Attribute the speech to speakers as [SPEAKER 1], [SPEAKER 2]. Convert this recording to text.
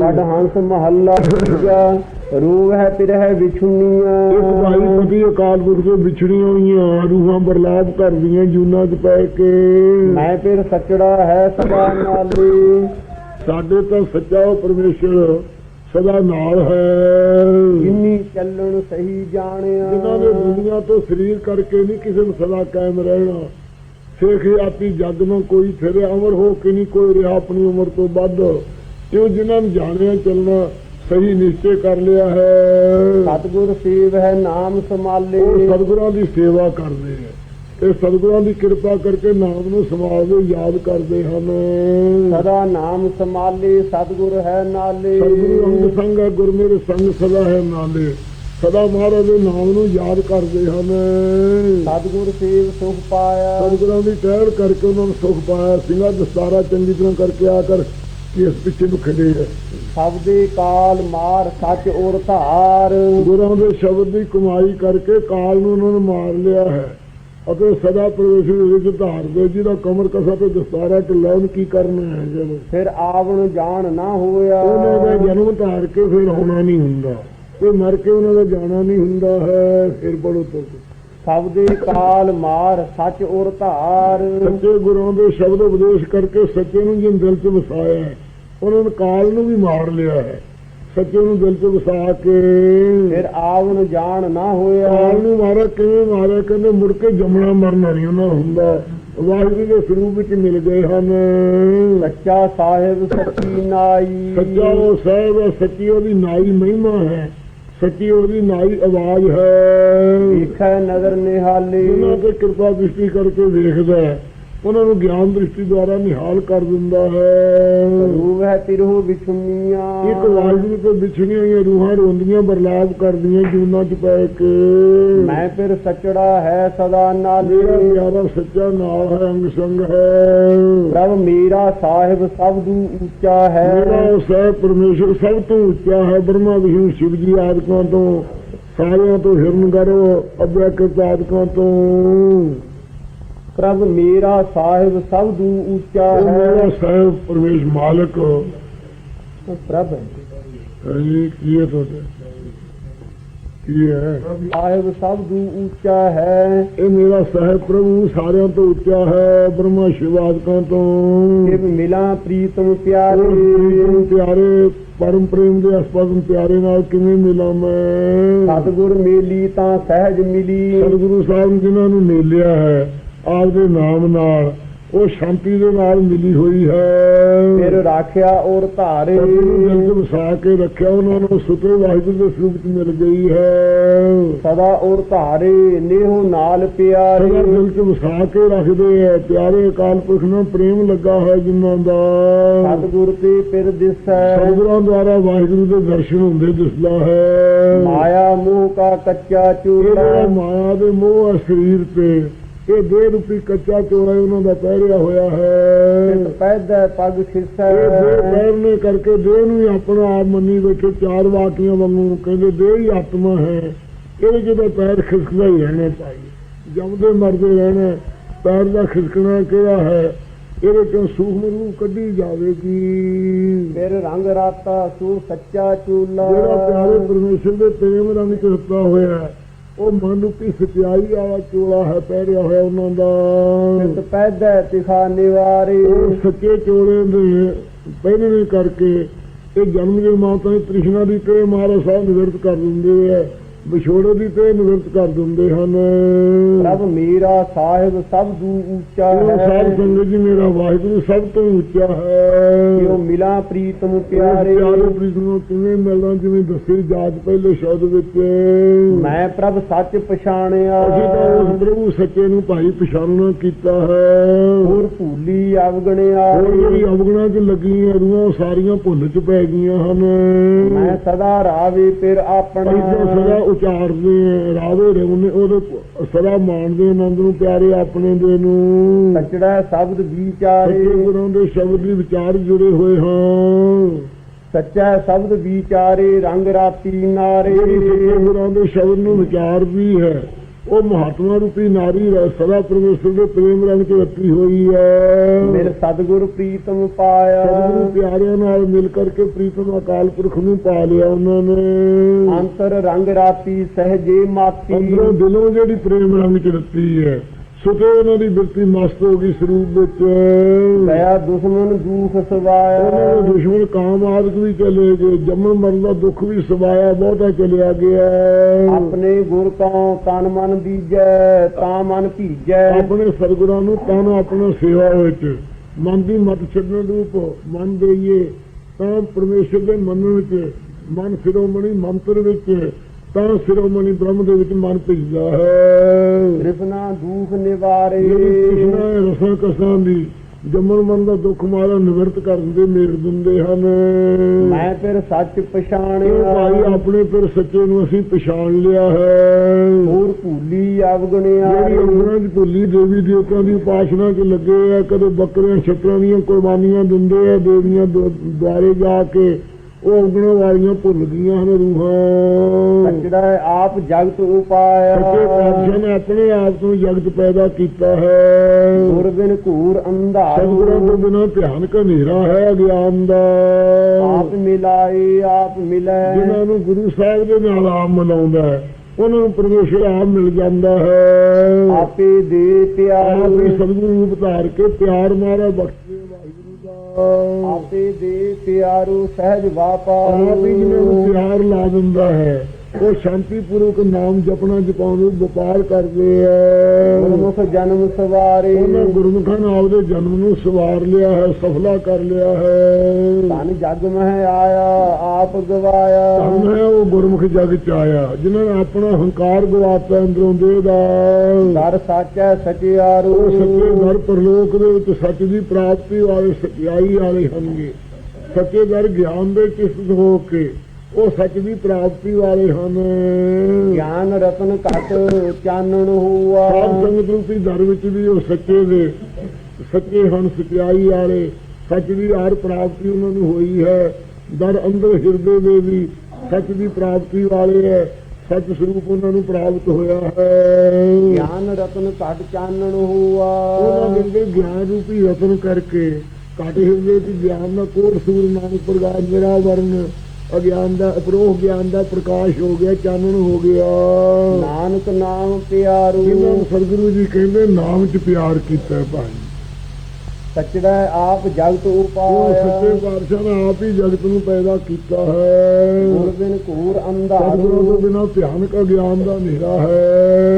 [SPEAKER 1] ਛੱਡ ਹੰਸ ਮਹੱਲਾ ਤੀਜਾ ਰੂਹ ਹੈ ਪਿਰਹਿ ਵਿਛੁੰਨੀਆਂ।
[SPEAKER 2] ਇੱਕ ਭਾਈ ਪਤੀ ਅਕਾਲ ਪੁਰਖ ਤੋਂ ਵਿਛੜੀਆਂ ਹੋਈਆਂ ਰੂਹਾਂ ਬਰਲਾਪ ਕਰਦੀਆਂ ਜੂਨਾਂ 'ਚ ਪੈ ਕੇ।
[SPEAKER 1] ਮੈਂ ਫਿਰ ਸਚੜਾ ਹੈ ਸਦਾ ਨਾਲੀ।
[SPEAKER 2] ਸਾਡੇ ਤਾਂ ਸੱਚਾ ਉਹ ਪਰਮੇਸ਼ਰ ਸਦਾ ਨਾਲ ਹੈ।
[SPEAKER 1] ਜਿਨੀ ਚੱਲਣ ਸਹੀ ਜਾਣਿਆ।
[SPEAKER 2] ਜਿਨ੍ਹਾਂ ਨੇ ਦੁਨੀਆ ਤੋਂ ਸਰੀਰ ਕਰਕੇ ਨਹੀਂ ਕਿਸੇ ਨੂੰ ਸਦਾ ਕਾਇਮ ਰਹਿਣਾ ਸੇਖ ਆਪੀ ਜਗ ਨੂੰ ਕੋਈ ਫਿਰ ਅਮਰ ਹੋ ਕੇ ਨਹੀਂ ਕੋਈ ਰਿਹਾ ਆਪਣੀ ਉਮਰ ਤੋਂ ਵੱਧ। ਕਿਉਂ ਜਿਨ੍ਹਾਂ ਨੂੰ ਜਾਣਿਆ ਚੱਲਣਾ ਸਹੀ ਨਿਸ਼ਚੈ ਕਰ ਲਿਆ ਹੈ।
[SPEAKER 1] ਸਤਿਗੁਰ ਸੇਵ ਹੈ ਨਾਮ ਸੰਭਾਲੇ।
[SPEAKER 2] ਉਹ ਸਤਿਗੁਰਾਂ ਦੀ ਸੇਵਾ ਕਰਦੇ ਆ ਇਹ ਸਤਿਗੁਰਾਂ ਦੀ ਕਿਰਪਾ ਕਰਕੇ ਨਾਮ ਨੂੰ ਸੰਭਾਲਦੇ ਯਾਦ ਕਰਦੇ ਹਨ।
[SPEAKER 1] ਸਦਾ ਨਾਮ ਸੰਭਾਲੇ ਸਤਿਗੁਰ ਹੈ ਨਾਲੇ।
[SPEAKER 2] ਸਤਿਗੁਰੂ ਅੰਗ ਸੰਗ ਹੈ ਗੁਰ ਮੇਰੇ ਸੰਗ ਸਦਾ ਹੈ ਨਾਲੇ। ਸਦਾ ਮਹਾਰਾਜ ਦੇ ਨਾਮ ਨੂੰ ਯਾਦ ਕਰਦੇ ਹਨ।
[SPEAKER 1] ਸਤਿਗੁਰ ਸੇਵ ਸੁਖ ਪਾਇਆ।
[SPEAKER 2] ਸਤਿਗੁਰਾਂ ਦੀ ਟਹਿਲ ਕਰਕੇ ਉਹਨਾਂ ਨੂੰ ਸੁਖ ਪਾਇਆ। ਸਿੰਘਾ ਦਸਤਾਰਾ ਚੰਗੀ ਤਰ੍ਹਾਂ ਕਰਕੇ ਆ ਕਰ। ਕਿ ਇਸ ਪਿੱਛੇ ਨੂੰ ਖੜੇ ਹੈ
[SPEAKER 1] ਸਬਦੇ ਕਾਲ ਮਾਰ ਸੱਚ ਔਰ ਧਾਰ।
[SPEAKER 2] ਗੁਰਾਂ ਦੇ ਸ਼ਬਦ ਦੀ ਕਮਾਈ ਕਰਕੇ ਕਾਲ ਨੂੰ ਉਹਨਾਂ ਨੇ ਮਾਰ ਲਿਆ ਹੈ। ਅਤੇ ਸਦਾ ਪ੍ਰਵੇਸ਼ ਦੇ ਵਿੱਚ ਧਾਰਦੇ ਜਿਹਦਾ ਕਮਰ ਕਸਾ ਤੇ ਦਸਤਾਰਾ ਢਿੱਲਾ ਉਹਨੂੰ ਕੀ ਕਰਨਾ ਹੈ ਜਦੋਂ?
[SPEAKER 1] ਫਿਰ ਆਵਣ ਜਾਣ ਨਾ ਹੋਇਆ।
[SPEAKER 2] ਉਹਨਾਂ ਦਾ ਜਨਮ ਧਾਰ ਕੇ ਫਿਰ ਆਉਣਾ ਨਹੀਂ ਹੁੰਦਾ। ਕੋਈ ਮਰ ਕੇ ਉਹਨਾਂ ਦਾ ਜਾਣਾ ਨਹੀਂ ਹੁੰਦਾ ਹੈ ਫਿਰ ਬੜੋ ਤੋਂ
[SPEAKER 1] ਸਬਦੇ ਕਾਲ ਮਾਰ ਸੱਚ ਔਰ ਧਾਰ।
[SPEAKER 2] ਸੱਚੇ ਗੁਰਾਂ ਦੇ ਸ਼ਬਦ ਉਪਦੇਸ਼ ਕਰਕੇ ਸੱਚੇ ਨੂੰ ਜਿਨ ਦਿਲ 'ਚ ਵਸਾਇਆ ਹੈ। ਉਹਨਾਂ ਨੇ ਕਾਲ ਨੂੰ ਵੀ ਮਾਰ ਲਿਆ ਹੈ। ਸੱਚੇ ਨੂੰ ਦਿਲ 'ਚ ਵਸਾ ਕੇ।
[SPEAKER 1] ਫਿਰ ਆਵਣ ਜਾਣ ਨਾ ਹੋਇਆ।
[SPEAKER 2] ਕਾਲ ਨੂੰ ਮਾਰਿਆ ਕਿਵੇਂ ਮਾਰਿਆ? ਕਹਿੰਦੇ ਮੁੜ ਕੇ ਜੰਮਣਾ ਮਰਨਾ ਨਹੀਂ ਉਹਨਾਂ ਨੂੰ ਹੁੰਦਾ। ਵਾਹਿਗੁਰੂ ਦੇ ਸਰੂਪ ਵਿੱਚ ਮਿਲ ਗਏ ਹਨ।
[SPEAKER 1] ਸੱਚਾ ਸਾਹਿਬ ਸੱਚੀ ਨਾਈ।
[SPEAKER 2] ਸੱਚਾ ਉਹ ਸਾਹਿਬ ਸੱਚੀ ਉਹਦੀ ਨਾਈ ਮਹਿਮਾ ਹੈ। ਸੱਚੀ ਉਹਦੀ ਨਾਈ ਆਵਾਜ਼ ਹੈ।
[SPEAKER 1] ਵੇਖੈ ਨਜ਼ਰ ਨਿਹਾਲੇ।
[SPEAKER 2] ਉਹਨਾਂ ਤੇ ਕਿਰਪਾ ਦ੍ਰਿਸ਼ਟੀ ਕਰਕੇ ਵੇਖਦਾ ਹੈ। ਉਹਨਾਂ ਨੂੰ ਗਿਆਨ ਦ੍ਰਿਸ਼ਟੀ ਦੁਆਰਾ ਨਿਹਾਲ ਕਰ ਦਿੰਦਾ ਹੈ।
[SPEAKER 1] ਰੂਹ ਹੈ ਤਿਰਹੁ ਵਿਛੁੰਨੀਆਂ।
[SPEAKER 2] ਇੱਕ ਵਾਹਿਗੁਰੂ ਤੋਂ ਵਿਛੜੀਆਂ ਹੋਈਆਂ ਰੂਹਾਂ ਰੋਂਦੀਆਂ ਬਰਲਾਪ ਕਰਦੀਆਂ ਜੂਨਾਂ 'ਚ ਪੈ ਕੇ।
[SPEAKER 1] ਮੈਂ ਫਿਰ ਸਚੜਾ ਹੈ ਸਦਾ
[SPEAKER 2] ਮੇਰਾ
[SPEAKER 1] ਨਾਲੇ
[SPEAKER 2] ਪਿਆਰਾ ਸੱਚਾ ਨਾਲ ਹੈ ਅੰਗ ਸੰਗ ਹੈ।
[SPEAKER 1] ਪ੍ਰਭ ਮੇਰਾ ਸਾਹਿਬ ਸਭ ਤੋਂ ਉੱਚਾ ਹੈ।
[SPEAKER 2] ਮੇਰਾ ਸਾਹਿਬ ਪਰਮੇਸ਼ਰ ਸਭ ਤੋਂ ਉੱਚਾ ਹੈ ਬ੍ਰਹਮਾ ਵਿਸ਼ਨੂੰ ਸ਼ਿਵ ਜੀ ਆਦਿਕਾਂ ਤੋਂ ਸਾਰਿਆਂ ਤੋਂ ਹਿਰਨ ਕਰੋ ਅਭਿਆਕ੍ਰਿਤ ਆਦਿਕਾਂ ਤੋਂ।
[SPEAKER 1] ਪ੍ਰਭ ਮੇਰਾ ਸਾਹਿਬ ਸਭ ਤੋਂ ਉੱਚਾ
[SPEAKER 2] ਉਹ ਮੇਰਾ
[SPEAKER 1] ਹੈ
[SPEAKER 2] ਸਾਹਿਬ ਪਰਮੇਸ਼ ਮਾਲਕ।
[SPEAKER 1] ਪ੍ਰਭ
[SPEAKER 2] ਹੈ। ਕੀ ਹੈ ਤੁਹਾਡਾ? ਕੀ ਹੈ?
[SPEAKER 1] ਸਾਹਿਬ ਸਭ ਤੋਂ ਉੱਚਾ ਹੈ।
[SPEAKER 2] ਇਹ ਮੇਰਾ ਸਾਹਿਬ ਪ੍ਰਭੂ ਸਾਰਿਆਂ ਤੋਂ ਉੱਚਾ ਹੈ ਬ੍ਰਹਮਾ ਸ਼ਿਵ ਆਦਿਕਾਂ ਤੋਂ।
[SPEAKER 1] ਕਿਵ ਮਿਲਾਂ ਪ੍ਰੀਤਮ
[SPEAKER 2] ਉਹ
[SPEAKER 1] ਪਿਆਰੇ
[SPEAKER 2] ਪਿਆਰੇ ਪਰਮ ਪ੍ਰੇਮ ਦੇ ਅਸਪਾਦਨ ਪਿਆਰੇ ਨਾਲ ਕਿਵੇਂ ਮਿਲਾਂ ਮੈਂ?
[SPEAKER 1] ਸਤਿਗੁਰ ਮੇਲੀ ਤਾਂ ਸਹਿਜ ਮਿਲੀ।
[SPEAKER 2] ਸਤਿਗੁਰੂ ਸਾਹਿਬ ਜਿਨ੍ਹਾਂ ਨੂੰ ਮੇਲਿਆ ਹੈ ਆਪਦੇ ਨਾਮ ਨਾਲ ਉਹ ਸ਼ਾਂਤੀ ਦੇ ਨਾਲ ਮਿਲੀ ਹੋਈ ਹੈ।
[SPEAKER 1] ਫਿਰ ਰਾਖਿਆ ਔਰ ਧਾਰੇ।
[SPEAKER 2] ਦਿਲ 'ਚ ਵਸਾ ਕੇ ਰੱਖਿਆ ਉਹਨਾਂ ਨੂੰ ਸੁਤੇ ਵਾਹਿਗੁਰੂ ਦੇ ਸਰੂਪ 'ਚ ਮਿਲ ਗਈ ਹੈ।
[SPEAKER 1] ਸਦਾ ਔਰ ਧਾਰੇ ਨੇਹੋ ਨਾਲ ਪਿਆਰੇ।
[SPEAKER 2] ਦਿਲ 'ਚ ਵਸਾ ਕੇ ਰੱਖਦੇ ਆ ਪਿਆਰੇ ਅਕਾਲ ਪੁਰਖ ਨਾਲ ਪ੍ਰੇਮ ਲੱਗਾ ਹੈ ਜਿਨ੍ਹਾਂ ਦਾ।
[SPEAKER 1] ਸਤਿਗੁਰ ਤੇ ਫਿਰ ਦਿਸੈ।
[SPEAKER 2] ਸਤਿਗੁਰਾਂ ਦੁਆਰਾ ਵਾਹਿਗੁਰੂ ਦੇ ਦਰਸ਼ਨ ਹੁੰਦੇ ਦਿਸਦਾ ਹੈ।
[SPEAKER 1] ਮਾਇਆ ਮੋਹ ਕਾ ਕੱਚਾ
[SPEAKER 2] ਜਿਹੜਾ ਮਾਇਆ ਦੇ ਮੋਹ ਹੈ ਸਰੀਰ ਤੇ ਇਹ ਦੇਹ ਰੂਪੀ ਕੱਚਾ ਚੋਰਾ ਉਹਨਾਂ ਦਾ ਪਹਿਰਿਆ ਹੋਇਆ ਹੈ।
[SPEAKER 1] ਪੈਦੈ ਪਗ
[SPEAKER 2] ਇਹ ਦੇਹ ਪਹਿਰਨੇ ਕਰਕੇ ਦੇਹ ਨੂੰ ਹੀ ਆਪਣਾ ਆਪ ਮੰਨੀ ਬੈਠੇ ਚਾਰ ਵਾਕੀਆਂ ਵਾਂਗੂ ਕਹਿੰਦੇ ਦੇਹ ਹੀ ਆਤਮਾ ਹੈ। ਇਹਦੇ ਜਿਹਦਾ ਪੈਰ ਖਿਸਕਦਾ ਹੀ ਰਹਿਣਾ ਭਾਈ ਜਮਦੇ ਮਰਦੇ ਰਹਿਣਾ ਪੈਰ ਦਾ ਖਿਸਕਣਾ ਕਿਹੜਾ ਹੈ? ਇਹਦੇ ਚੋਂ ਸੂਖਮ ਰੂਹ ਕੱਢੀ ਜਾਵੇਗੀ।
[SPEAKER 1] ਫਿਰ ਰੰਗ ਰਾਤਾ ਸੂ ਸੱਚਾ ਚੂਲਾ।
[SPEAKER 2] ਜਿਹੜਾ ਪਿਆਰੇ ਪਰਮੇਸ਼ਰ ਦੇ ਪ੍ਰੇਮ ਰੰਗ ਚ ਹੋਇਆ ਹੈ, ਉਹ ਮਨ ਰੂਪੀ ਸਚਾਈ ਵਾਲਾ ਚੋਲਾ ਹੈ ਪਹਿਰਿਆ ਹੋਇਆ ਉਹਨਾਂ ਦਾ।
[SPEAKER 1] ਸਿਤ ਪੈਦੈ ਤਿਖਾ ਨਿਵਾਰੇ।
[SPEAKER 2] ਉਹ ਸੱਚੇ ਚੋਲੇ ਦੇ ਪਹਿਨਣੇ ਕਰਕੇ ਇਹ ਜਨਮ ਦੇ ਮਾਤਾ ਦੀ ਤ੍ਰਿਸ਼ਨਾ ਦੀ ਤੇ ਮਹਾਰਾਜ ਸਾਹਿਬ ਨਿਵਰਤ ਕਰ ਦਿੰਦੇ ਆ। ਵਿਛੋੜੇ ਦੀ ਤੇ ਨਿਵਰਤ ਕਰ ਦਿੰਦੇ ਹਨ।
[SPEAKER 1] ਪ੍ਰਭ ਮੇਰਾ ਸਾਹਿਬ ਸਭ ਤੋਂ ਉੱਚਾ ਹੈ।
[SPEAKER 2] ਸਾਧ ਸੰਗਤ ਜੀ ਮੇਰਾ ਵਾਹਿਗੁਰੂ ਸਭ ਤੋਂ ਉੱਚਾ ਹੈ।
[SPEAKER 1] ਕਿਉ ਮਿਲਾਂ ਪ੍ਰੀਤਮ
[SPEAKER 2] ਪਿਆਰੇ
[SPEAKER 1] ਪਿਆਰੇ
[SPEAKER 2] ਪਿਆਰੇ ਪ੍ਰੀਤ ਨੂੰ ਕਿਵੇਂ ਮਿਲਣਾ ਜਿਵੇਂ ਦੱਸੀ ਜਾਤ ਪਹਿਲੇ ਸ਼ਬਦ ਵਿੱਚ।
[SPEAKER 1] ਮੈਂ ਪ੍ਰਭ ਸੱਚ ਪਛਾਣਿਆ।
[SPEAKER 2] ਅਸੀਂ ਤਾਂ ਉਸ ਪ੍ਰਭੂ ਸੱਚੇ ਨੂੰ ਭਾਈ ਪਛਾਣਨਾ ਕੀਤਾ ਹੈ।
[SPEAKER 1] ਭੂਲੀ ਅਵਗਣਿਆ
[SPEAKER 2] ਹੋਰ ਜਿਹੜੀ ਅਵਗਣਾ ਚ ਲੱਗੀਆਂ ਰੂਹਾਂ ਸਾਰੀਆਂ ਭੁੱਲ ਚ ਪੈ ਗਈਆਂ ਹਨ।
[SPEAKER 1] ਮੈਂ ਸਦਾ ਰਾਵੇ ਫਿਰ ਆਪਣਾ
[SPEAKER 2] ਤਾਂ ਸਦਾ ਉਚਾਰਦੇ ਆ ਰਾਵੇ ਰਵਨੇ ਉਹਦੇ ਸਦਾ ਮਾਣਦੇ ਆਨੰਦ ਨੂੰ ਪਿਆਰੇ ਆਪਣੇ ਦੇ ਨੂੰ।
[SPEAKER 1] ਸਚੜਾ ਸ਼ਬਦ ਵਿਚਾਰੇ।
[SPEAKER 2] ਗੁਰਾਂ ਦੇ ਸ਼ਬਦ ਦੇ ਵਿਚਾਰ ਜੁੜੇ ਹੋਏ ਹਾਂ।
[SPEAKER 1] ਸੱਚਾ ਸ਼ਬਦ ਵਿਚਾਰੇ ਰੰਗ ਰਾਤੀ ਨਾਰੇ।
[SPEAKER 2] ਗੁਰਾਂ ਦੇ ਸ਼ਬਦ ਨੂੰ ਵਿਚਾਰ ਵੀ ਹੈ ਉਹ ਮਹਾਤਮਾ ਰੂਪੀ ਨਾਰੀ ਸਦਾ ਪਰਮੇਸ਼ਰ ਦੇ ਪ੍ਰੇਮ ਰੰਗ ਚ ਰੱਤੀ ਹੋਈ ਹੈ।
[SPEAKER 1] ਮੇਰੇ ਸਤਿਗੁਰ ਪ੍ਰੀਤਮ ਪਾਇਆ।
[SPEAKER 2] ਸਤਿਗੁਰੂ ਪਿਆਰਿਆਂ ਨਾਲ ਮਿਲ ਕਰਕੇ ਪ੍ਰੀਤਮ ਅਕਾਲ ਪੁਰਖ ਨੂੰ ਪਾ ਲਿਆ ਉਹਨਾਂ ਨੇ।
[SPEAKER 1] ਅੰਤਰ ਰੰਗ ਰਾਤੀ ਸਹਜੇ ਮਾਤੀ।
[SPEAKER 2] ਅੰਦਰੋਂ ਦਿਲੋਂ ਜਿਹੜੀ ਪ੍ਰੇਮ ਰੰਗ ਚ ਰੱਤੀ ਹੈ ਸੁਤੇ ਉਹਨਾਂ ਦੀ ਬਿਰਤੀ ਮਸਤ ਹੋ ਗਈ ਸਰੂਪ ਵਿੱਚ।
[SPEAKER 1] ਦਇਆ ਦੁਸ਼ਮਨ ਦੂਖ
[SPEAKER 2] ਉਹਨਾਂ
[SPEAKER 1] ਸਵਾਇਆ
[SPEAKER 2] ਦੇ ਦੁਸ਼ਮਣ ਕਾਮ ਆਦਿਕ ਵੀ ਚਲੇ ਗਏ ਜੰਮਣ ਮਰਨ ਦਾ ਦੁੱਖ ਵੀ ਸਵਾਇਆ ਬਹੁਤਾ ਚਲਿਆ ਗਿਆ।
[SPEAKER 1] ਆਪਣੇ ਗੁਰ ਕਉ ਤਨ ਮਨ ਦੀਜੈ ਤਾਂ ਮਨ ਭੀਜੈ
[SPEAKER 2] ਆਪਣੇ ਸਰਗੁਰਾਂ ਨੂੰ ਤਨ ਆਪਣਾ ਸੇਵਾ ਵਿੱਚ। ਮਨ ਦੀ ਮਤ ਛੱਡਣ ਰੂਪ ਮਨ ਦੇਈਏ ਤਾਂ ਪਰਮੇਸ਼ਰ ਦੇ ਮੰਨਣ ਵਿੱਚ ਮਨ ਸਿਰੋਮਣੀ ਮੰਤਰ ਵਿੱਚ। ਤਾਂ ਸਿਰੋਮਣੀ ਬ੍ਰਹਮ ਦੇ ਵਿੱਚ ਮਨ ਭਿੱਜਦਾ ਹੈ।
[SPEAKER 1] ਤ੍ਰਿਪਨਾ ਦੂਖ ਨਿਵਾਰੇ।
[SPEAKER 2] ਕ੍ਰਿਸ਼ਨਾ ਰਸਾਂ ਕਸਾਂ ਦੀ ਜੰਮਣ ਮਨ ਦਾ ਦੁੱਖ ਮਾਰਾ ਨਿਵਰਤ ਕਰ ਦਿੰਦੇ ਮੇੜ ਦਿੰਦੇ ਹਨ।
[SPEAKER 1] ਮੈਂ ਫਿਰ ਸੱਚ ਪਛਾਣਿਆ।
[SPEAKER 2] ਭਾਈ ਆਪਣੇ ਫਿਰ ਸੱਚੇ ਨੂੰ ਅਸੀਂ ਪਛਾਣ ਲਿਆ ਹੈ।
[SPEAKER 1] ਹੋਰ ਭੂਲੀ ਅਵਗਣਿਆ।
[SPEAKER 2] ਜਿਹੜੀ ਅੰਗਰਾਂ 'ਚ ਭੁੱਲੀ ਦੇਵੀ ਦੇਵਤਿਆਂ ਦੀ ਉਪਾਸਨਾ 'ਚ ਲੱਗੇ ਆ ਕਦੇ ਬੱਕਰੀਆਂ ਛੱਤਰਾਂ ਦੀਆਂ ਕੁਰਬਾਨੀਆਂ ਦਿੰਦੇ ਆ ਦੇਵੀਆਂ ਦੁ- ਦੁਆਰੇ ਜਾ ਕੇ ਉਹ ਅੰਗਣਾਂ ਵਾਲੀਆਂ ਭੁੱਲ ਗਈਆਂ ਹਨ ਰੂਹਾਂ।
[SPEAKER 1] ਹੈ ਆਪ ਜਗਤ ਉਪਾਇਆ।
[SPEAKER 2] ਸੱਚੇ ਪਾਤਸ਼ਾਹ ਨੇ ਆਪਣੇ ਆਪ ਤੋਂ ਜਗਤ ਪੈਦਾ ਕੀਤਾ ਹੈ।
[SPEAKER 1] ਗੁਰ ਬਿਨ ਘੂਰ ਅੰਧਾਰ।
[SPEAKER 2] ਸਤਿਗੁਰਾਂ ਤੋਂ ਬਿਨਾਂ ਧਿਆਨ ਹਨੇਰਾ ਹੈ ਗਿਆਨ ਦਾ
[SPEAKER 1] ਆਪ ਮਿਲਾਏ ਆਪ ਮਿਲੈ।
[SPEAKER 2] ਜਿਨ੍ਹਾਂ ਨੂੰ ਗੁਰੂ ਸਾਹਿਬ ਦੇ ਨਾਲ ਆਪ ਮਿਲਾਉਂਦਾ ਹੈ ਉਹਨਾਂ ਨੂੰ ਪਰਮੇਸ਼ਰ ਆਪ ਮਿਲ ਜਾਂਦਾ ਹੈ।
[SPEAKER 1] ਆਪੇ ਦੇ
[SPEAKER 2] ਆਪ
[SPEAKER 1] ਪਿਆਰ
[SPEAKER 2] ਸਤਿਗੁਰੂ ਰੂਪ ਧਾਰ ਕੇ ਪਿਆਰ ਮਾਰਾ ਬਖਸ਼ੇ।
[SPEAKER 1] ਆਪੇ ਦੇ ਪਿਆਰੂ ਸਹਿਜ ਵਾਪਾਰ।
[SPEAKER 2] ਆਪ ਹੀ ਜਿਹਨਾਂ ਪਿਆਰ ਲਾ ਦਿੰਦਾ ਹੈ ਉਹ ਸ਼ਾਂਤੀ ਪੂਰਵਕ ਨਾਮ ਜਪਣਾ ਜਪਾਉਣ ਨੂੰ ਵਪਾਰ ਕਰਦੇ ਆ
[SPEAKER 1] ਗੁਰਮੁਖ ਜਨਮ ਸਵਾਰੇ।
[SPEAKER 2] ਉਹਨਾਂ ਗੁਰਮੁਖਾਂ ਨੇ ਆਪਦੇ ਜਨਮ ਨੂੰ ਸਵਾਰ ਲਿਆ ਹੈ ਸਫਲਾ ਕਰ ਲਿਆ ਹੈ।
[SPEAKER 1] ਧਨ ਜਗ ਮਹਿ ਆਇਆ ਆਪ ਗਵਾਇਆ।
[SPEAKER 2] ਧੰਨ ਹੈ ਉਹ ਗੁਰਮੁਖ ਜਗ ਚ ਆਇਆ ਜਿਨ੍ਹਾਂ ਨੇ ਆਪਣਾ ਹੰਕਾਰ ਗਵਾਤਾ ਅੰਦਰੋਂ ਦੇ ਦਾ।
[SPEAKER 1] ਦਰ ਸਾਚੈ ਸਚਿਆਰੂ।
[SPEAKER 2] ਸੱਚੇ ਦਰ ਪਰਲੋਕ ਦੇ ਵਿੱਚ ਸੱਚ ਦੀ ਪ੍ਰਾਪਤੀ ਵਾਲੇ ਸਚਾਈ ਵਾਲੇ ਹਨਗੇ ਸੱਚੇ ਦਰ ਗਿਆਨ ਦੇ ਚਿਸਤ ਹੋ ਕੇ। ਉਹ ਸੱਚ ਦੀ ਪ੍ਰਾਪਤੀ ਵਾਲੇ ਹਨ।
[SPEAKER 1] ਗਿਆਨ ਰਤਨ ਘਟ ਚਾਨਣ ਹੋਆ।
[SPEAKER 2] ਸਾਧ ਸੰਗਤ ਰੂਪੀ ਦਰ ਵਿੱਚ ਵੀ ਉਹ ਸੱਚੇ ਦੇ ਸੱਚੇ ਹਨ ਸਚਾਈ ਵਾਲੇ। ਸੱਚ ਦੀ ਆਰ ਪ੍ਰਾਪਤੀ ਉਹਨਾਂ ਨੂੰ ਹੋਈ ਹੈ। ਦਰ ਅੰਦਰ ਹਿਰਦੇ ਦੇ ਵੀ ਸੱਚ ਦੀ ਪ੍ਰਾਪਤੀ ਵਾਲੇ ਹੈ। ਸੱਚ ਸਰੂਪ ਉਹਨਾਂ ਨੂੰ ਪ੍ਰਾਪਤ ਹੋਇਆ ਹੈ।
[SPEAKER 1] ਗਿਆਨ ਰਤਨ ਘਟ ਚਾਨਣ ਹੋਆ।
[SPEAKER 2] ਉਹਨਾਂ ਦੇ ਗਿਆਨ ਰੂਪੀ ਰਤਨ ਕਰਕੇ ਘਟ ਹਿਰਦੇ ਦੀ ਗਿਆਨ ਦਾ ਕੋਟ ਸੂਰ ਨਾਨਕ ਪ੍ਰਗਾਸ ਮੇਰਾ ਵਰਨ ਅਗਿਆਨ ਦਾ ਅਪਰੋਹ ਗਿਆਨ ਦਾ ਪ੍ਰਕਾਸ਼ ਹੋ ਗਿਆ ਚਾਨਣ ਹੋ ਗਿਆ।
[SPEAKER 1] ਨਾਨਕ ਨਾਮ ਪਿਆਰੂ।
[SPEAKER 2] ਜਿਨ੍ਹਾਂ ਨੂੰ ਸਤਿਗੁਰੂ ਜੀ ਕਹਿੰਦੇ ਨਾਮ 'ਚ ਪਿਆਰ ਕੀਤਾ ਭਾਈ।
[SPEAKER 1] ਸਚੜਾ ਆਪ ਜਗਤ
[SPEAKER 2] ਉਹ
[SPEAKER 1] ਉਪਾਇਆ
[SPEAKER 2] ਸੱਚੇ ਪਾਤਸ਼ਾਹ ਨੇ ਆਪ ਹੀ ਜਗਤ ਨੂੰ ਪੈਦਾ ਕੀਤਾ ਹੈ।
[SPEAKER 1] ਗੁਰ ਬਿਨ ਘੂਰ
[SPEAKER 2] ਸਤਿਗੁਰੂ
[SPEAKER 1] ਅੰਧਾਰੂ
[SPEAKER 2] ਤੋਂ ਬਿਨਾਂ ਭਿਆਨਕ ਅਗਿਆਨ ਦਾ ਹਨੇਰਾ ਹੈ।